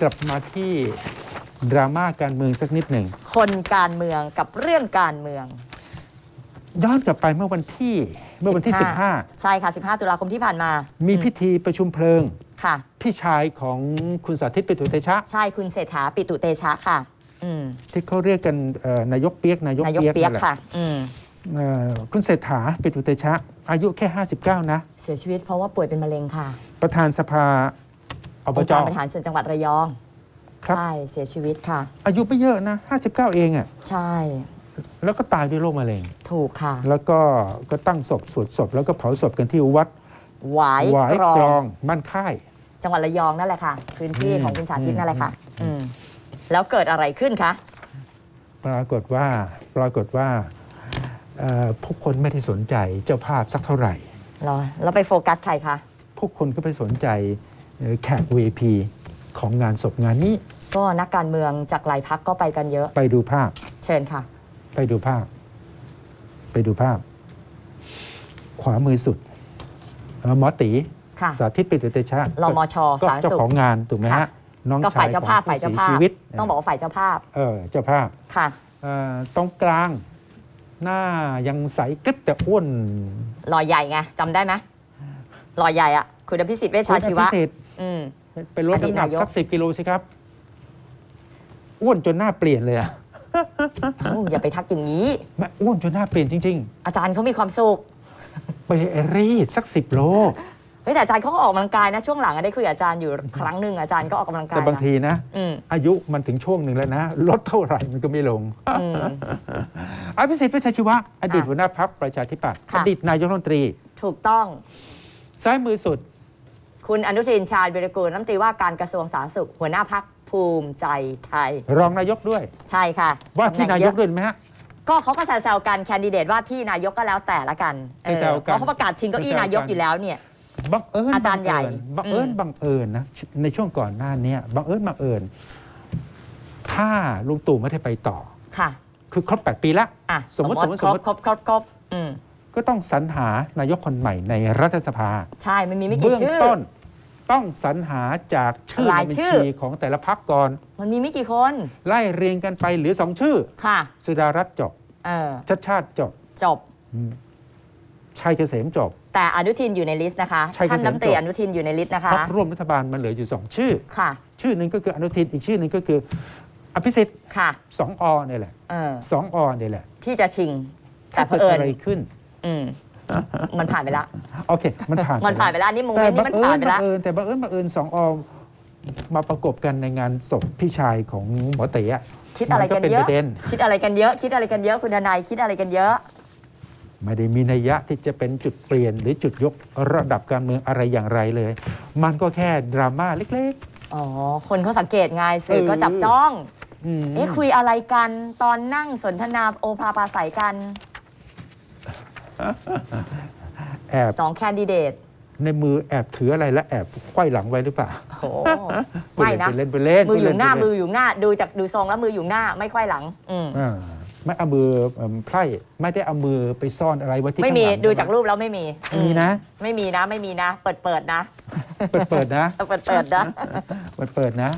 กลับมาที่ดราม่าการเมืองสักนิดหนึ่ง คนการเมืองกับเรื่องการเมือง ย้อนกลับไปเมื่อวันที่เมื่อวันที่ใช่ค่ะ 15 ตุลาคมที่ผ่านมา15มีพิธีประชุมเพลิงค่ะ พี่ชายของคุณสาธิตปิตุเตชะ ใช่คุณเศรษฐาปิตุเตชะค่ะอืมที่เขาเรียกกันเอ่อนายกเปียกนายกนายกเปียกเปียกนั่นแหละค่ะอืมเอ่อคุณเศรษฐาปิตุเตชะ อายุแค่ 59 นะ เสียชีวิตเพราะว่าป่วยเป็นมะเร็งค่ะ ประธานสภา ออบงค์จการบริหารส่วนจังหวัดระยอง ครับ ใช่ เสียชีวิตค่ะ อายุไม่เยอะนะ 59 เองอะ่ะใช่ แล้วก็ตายด้วยโรคมะเร็ง ถูกค่ะ แล้วก็ก็ตั้งศพสวดศพ แล้วก็เผาศพกันที่วัดหวายหวายกรอกรอง งบ้านค่าย จังหวัดระยองนั่นแหละค่ะ พื้นที่อืมของคุณสาธิตอืมนั่นแหละค่ะ อืม แล้วเกิดอะไรขึ้นคะ ปรากฏว่าปรากฏว่าเอ่อผู้คนไม่ได้สนใจเจ้าภาพสักเท่าไหร่เราเราไปโฟกัสใครคะ ผู้คนก็ไปสนใจเอ่อ แขก VIP ของงานศพงานนี้ก็นักการเมืองจากหลายพักก็ไปกันเยอะ ไปดูภาพ เชิญค่ะ ไปดูภาพ ไปดูภาพ ขวามือสุดเอ่อหมอตีค่ะ สาธิตปิตุเตชะรมชก็สาธารณเจ้าสุขของงานถูกไหมค่ะฮะน้องก็ชาฝ่ายยเจ้าของภาพผู้ฝ่ายเจ้าเสียภาชีพวิตต้องบอกว่าฝ่ายเจ้าภาพเออเจ้าภาพค่ะ เอ่อตรงกลาง หน้ายังใสกึดแต่อ้วนรอยใหญ่ไงจำได้ไหมรอยใหญ่อะคุณอภิสิทธิ์เวชชาชีวะพิเศษ อืม ไปลดน้ำหนักอดีตนายก สักสิบกิโลสิครับ อ้วนจนหน้าเปลี่ยนเลยอะเอ้าอย่าไปทักอย่างนี้ แม่อ้วนจนหน้าเปลี่ยนจริง อาจารย์เขามีความสุข ๆ ไปรีดสักสิบโล เฮ้ยแต่อาจารย์เขาก็ออกกำลังกายนะช่วงหลังอะได้คุยกับอาจารย์อยู่ครั้งหนึ่งอาจารย์ก็ออกกำลังกายแต่บางนะทีนะ อืมอายุมันถึงช่วงหนึ่งแล้วนะ ลดเท่าไหร่มันก็ไม่ลง อืม อภิสิทธิ์เวชชาชีวะ อดีตอะหัวหน้าพักประชาธิปัตย์ค่ะ อดีตนายกรัฐมนตรี ถูกต้อง ซ้ายมือสุด คุณอนุทินชาญวิรกูลรัฐมนตรีว่าการกระทรวงสาธารณสุข หัวหน้าพักภูมิใจไทย รองนายกด้วย ใช่ค่ะว่าที่ตำแหนาน่งยเอะกด้วยไหมฮะ ก็เขาก็แซวๆกันแคนดิเดตว่าที่นายกก็แล้วแต่ละกันเออแซวๆกัน เพราะเขาประกาศชิงเก้าอี้แซวๆกันนายกอยู่แล้วเนี่ย บังเอิญอาจารย์ใหญ่บังเอิญอืม บังเอิญนะในช่วงก่อนหน้าเนี้ยบังเอิญบังเอิญ ถ้าลุงตู่ไม่ได้ไปต่อ ค่ะคือครบ8ปีแล้วอะสมมติครบสมมุติ ครบครบครบอืม ก็ต้องสรรหานายกคนใหม่ในรัฐสภาใช่ มันมีไม่กี่เบื้องชื่อ ต้น ต้องสรรหาจากชื่อรายในบัญชื่อ ชีของแต่ละพักก่อน มันมีไม่กี่คน ไล่เรียงกันไปเหรือสองชื่อ ค่ะ สุดารัตน์จบเออ ชัดชาติจบจบชัยเกษมจบ แต่อนุทินอยู่ในลิสต์นะคะ ใช่ครับท่านรัฐมนตรีจบ อนุทินอยู่ในลิสต์นะคะ พักร่วมรัฐบาลมันเหลืออยู่สองชื่อ ค่ะ ชื่อหนึ่งก็คืออนุทินอีกชื่อหนึ่งก็คืออภิสิทธิ์ค่ะ สองอเนี่ยแหละเออ สองอเนี่ยแหละที่จะชิง แต่ถ้าเผเกิดอิญอะไรขึ้น อืมมันผ่านไปแล้วโอเค มันผ่านมันผ่านไปแล้วนี่โมเมแต่นต์นี้บัมันงเอิผ่านญไปบัแล้วงเอิญแต่บังเอิญบังเอิญสองอมาประกบกันในงานศพพี่ชายของหมอเต๋อะคิดอะไรมักันเป็นเยปอะ ระเด็น คิดอะไรกันเยอะ คิดอะไรกันเยอะคุณทนายคิดอะไรกันเยอะ ไม่ได้มีนัยยะที่จะเป็นจุดเปลี่ยน หรือจุดยกระดับการเมืองอะไรอย่างไรเลย มันก็แค่ดราม่าเล็ก อ๋อ คนเขาสังเกตไงสื่อเออก็จับจ้อง ๆ อืม เอ๊ะคุยอะไรกันตอนนั่งสนทนาโอภาปราศัยกัน แอบสองแคนดิเดตในมือแอบถืออะไรและแอบไขว้หลังไว้หรือเปล่าโอ้ไม่นะไปเล่นไปเล่นมืออยู่หน้าไปมืเล่ออยู่หน้า ดูจากดูทรงแล้วมืออยู่หน้าไม่ค่อยหลัง อืมอ่าไม่เอามือเอิ่มไพร่ไม่ได้เอามือไปซ่อนอะไรไว้ที่ไม่มีข้างหลังดูจากรูปแล้วไม่มีไม่มีนะอืมไม่มีนะ ไม่มีนะ เปิดเปิดนะ เปิดเปิดนะ เปิดเปิดนะเปิดเปิดนะ